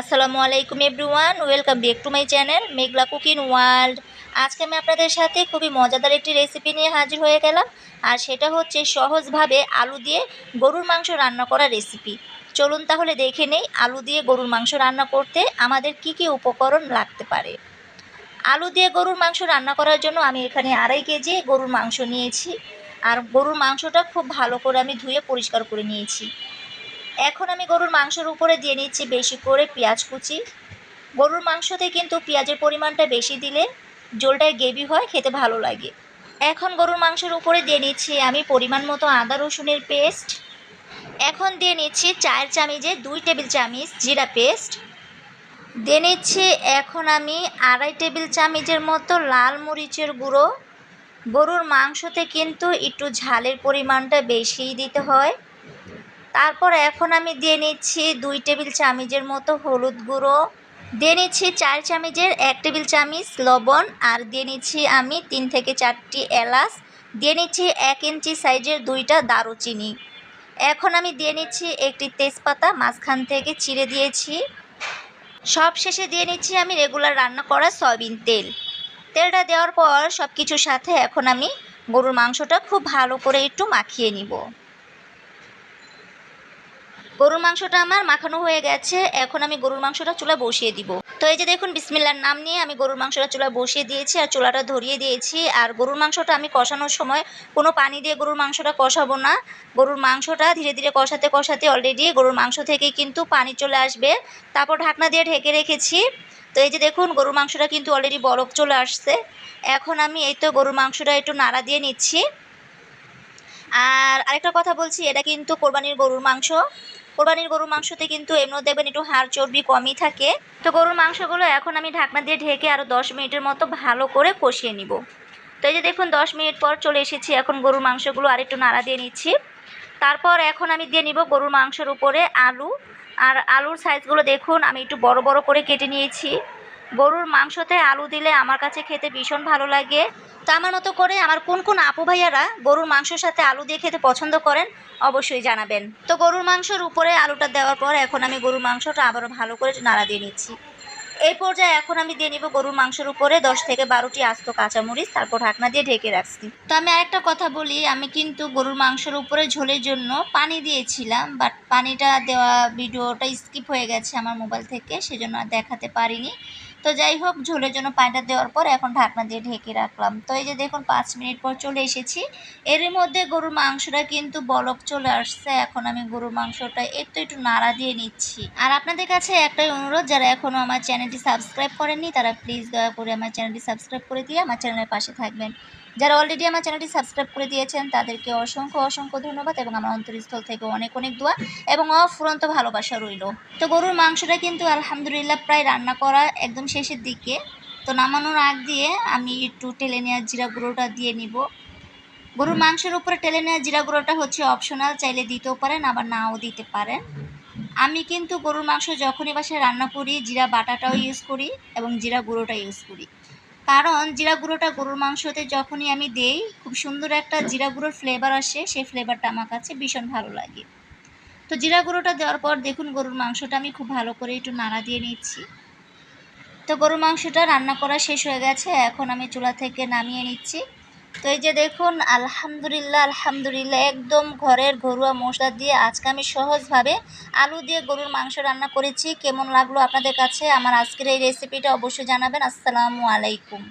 আসসালামু আলাইকুম everyone, welcome back to my channel Meghla cooking world. আজকে আমি আপনাদের সাথে খুবই মজাদার একটি রেসিপি নিয়ে হাজির হয়ে গেলাম, আর সেটা হচ্ছে সহজভাবে আলু দিয়ে গরুর মাংস রান্না করা রেসিপি চলুন তাহলে দেখে নেই আলু দিয়ে গরুর মাংস রান্না করতে আমাদের কি কি উপকরণ লাগতে পারে। আলু দিয়ে গরুর মাংস রান্না করার জন্য আমি এখানে আড়াই কেজি গরুর মাংস নিয়েছি, আর গরুর মাংসটা খুব ভালো করে আমি ধুয়ে পরিষ্কার করে নিয়েছি। এখন আমি গরুর মাংসের উপরে দিয়ে নিচ্ছি বেশি করে পেঁয়াজ কুচি। গরুর মাংসতে কিন্তু পেঁয়াজের পরিমাণটা বেশি দিলে জলটায় গ্রেভি হয়, খেতে ভালো লাগে। এখন গরুর মাংসের উপরে দিয়ে নিচ্ছি আমি পরিমাণ মতো আদা রসুনের পেস্ট। এখন দিয়ে নিচ্ছি চায়ের চামিজে দুই টেবিল চামিচ জিরা পেস্ট। দিয়ে নিচ্ছি এখন আমি আড়াই টেবিল চামিচের মতো লাল মরিচের গুঁড়ো। গরুর মাংসতে কিন্তু একটু ঝালের পরিমাণটা বেশিই দিতে হয়। তারপর এখন আমি দিয়ে নিচ্ছি দুই টেবিল চামচের মতো হলুদ গুঁড়ো। দিয়ে নিচ্ছি চার চামচের এক টেবিল চামচ লবণ আর দিয়ে নিচ্ছি আমি তিন থেকে চারটি এলাচ। দিয়ে নিচ্ছি এক ইঞ্চি সাইজের দুইটা দারুচিনি। এখন আমি দিয়ে নিচ্ছি একটি তেজপাতা, মাঝখান থেকে চিড়ে দিয়েছি। সব শেষে দিয়ে নিচ্ছি আমি রেগুলার রান্না করা সয়াবিন তেল। তেলটা দেওয়ার পর সব কিছুর সাথে এখন আমি গরুর মাংসটা খুব ভালো করে একটু মাখিয়ে নিব। গরুর মাংসটা আমার মাখানো হয়ে গেছে, এখন আমি গরুর মাংসটা চুলা বসিয়ে দিব। তো এই যে দেখুন, বিসমিল্লার নাম নিয়ে আমি গরুর মাংসটা চুলায় বসিয়ে দিয়েছি আর চুলাটা ধরিয়ে দিয়েছি। আর গরুর মাংসটা আমি কষানোর সময় কোনো পানি দিয়ে গরুর মাংসটা কষাবো না। গরুর মাংসটা ধীরে ধীরে কষাতে কষাতে অলরেডি গরুর মাংস থেকে কিন্তু পানি চলে আসবে। তারপর ঢাকনা দিয়ে ঢেকে রেখেছি। তো এই যে দেখুন, গরুর মাংসটা কিন্তু অলরেডি বরফ চলে আসছে। এখন আমি এই তো গরুর মাংসটা একটু নাড়া দিয়ে নিচ্ছি। আর আরেকটা কথা বলছি, এটা কিন্তু কোরবানির গরুর মাংস। কোরবানির গরুর মাংসতে কিন্তু এমনিও দেখবেন একটু হাড় চর্বি কমই থাকে। তো গরুর মাংসগুলো এখন আমি ঢাকনা দিয়ে ঢেকে আরও দশ মিনিটের মতো ভালো করে কষিয়ে নিব। তো এই যে দেখুন, দশ মিনিট পর চলে এসেছি, এখন গরুর মাংসগুলো আর একটু নাড়া দিয়ে নিচ্ছি। তারপর এখন আমি দিয়ে নিব গরুর মাংসের উপরে আলু। আর আলুর সাইজগুলো দেখুন, আমি একটু বড় বড় করে কেটে নিয়েছি। গরুর মাংসতে আলু দিলে আমার কাছে খেতে ভীষণ ভালো লাগে। তো আমার মতো করে আমার কোন কোন আপু ভাইয়ারা গরুর মাংসের সাথে আলু দিয়ে খেতে পছন্দ করেন অবশ্যই জানাবেন। তো গরুর মাংসের উপরে আলুটা দেওয়ার পর এখন আমি গরুর মাংসটা আবারও ভালো করে নাড়া দিয়ে নিচ্ছি। এই পর্যায়ে এখন আমি দিয়ে নিব গরুর মাংসের উপরে দশ থেকে বারোটি আস্ত কাঁচামরিচ, তারপর ঢাকনা দিয়ে ঢেকে রাখছি। তো আমি আরেকটা কথা বলি, আমি কিন্তু গরুর মাংসের উপরে ঝোলের জন্য পানি দিয়েছিলাম, বাট পানিটা দেওয়া ভিডিওটা স্কিপ হয়ে গেছে আমার মোবাইল থেকে, সেজন্য আর দেখাতে পারিনি। তো যাই হোক, ঝোলের জন্য পানিটা দেওয়ার পর এখন ঢাকনা দিয়ে ঢেকে রাখলাম। তো এই যে দেখুন, পাঁচ মিনিট পর চলে এসেছি। এর মধ্যে গরুর মাংসটা কিন্তু বলক চলে আসছে। এখন আমি গরুর মাংসটা একটু একটু নাড়া দিয়ে নিচ্ছি। আর আপনাদের কাছে একটাই অনুরোধ, যারা এখনও আমার চ্যানেলটি সাবস্ক্রাইব করেননি, তারা প্লিজ দয়া করে আমার চ্যানেলটি সাবস্ক্রাইব করে দিয়ে আমার চ্যানেলের পাশে থাকবেন। যারা অলরেডি আমার চ্যানেলটি সাবস্ক্রাইব করে দিয়েছেন, তাদেরকে অসংখ্য অসংখ্য ধন্যবাদ এবং আমার অন্তরস্থল থেকে অনেক অনেক দোয়া এবং অফুরন্ত ভালোবাসা রইল। তো গরুর মাংসটা কিন্তু আলহামদুলিল্লাহ প্রায় রান্না করা একদম শেষের দিকে। তো নামানোর আগ দিয়ে আমি একটু টেলে নেওয়া জিরা গুঁড়োটা দিয়ে নিব। গরুর মাংসের উপরে টেলে নেওয়া জিরা গুঁড়োটা হচ্ছে অপশনাল চাইলে দিতেও পারেন, আবার নাও দিতে পারেন। আমি কিন্তু গরুর মাংস যখনই বাসায় রান্না করি, জিরা বাটাটাও ইউজ করি এবং জিরা গুঁড়োটা ইউজ করি। কারণ জিরা গুঁড়োটা গরুর মাংসতে যখনই আমি দেই, খুব সুন্দর একটা জিরা গুঁড়োর ফ্লেভার আসে, সেই ফ্লেভারটা আমার কাছে ভীষণ ভালো লাগে। তো জিরা গুঁড়োটা দেওয়ার পর দেখুন গরুর মাংসটা আমি খুব ভালো করে একটু নাড়া দিয়ে নিচ্ছি। তো গরুর মাংসটা রান্না করা শেষ হয়ে গেছে, এখন আমি চুলা থেকে নামিয়ে নিচ্ছি। তো এই যে দেখুন, আলহামদুলিল্লাহ আলহামদুলিল্লাহ, একদম ঘরের ঘরোয়া মশলা দিয়ে আজকে আমি সহজভাবে আলু দিয়ে গরুর মাংস রান্না করেছি। কেমন লাগল আপনাদের কাছে? আমার আজকের এই রেসিপিটা অবশ্যই জানাবেন। আসসালামু আলাইকুম।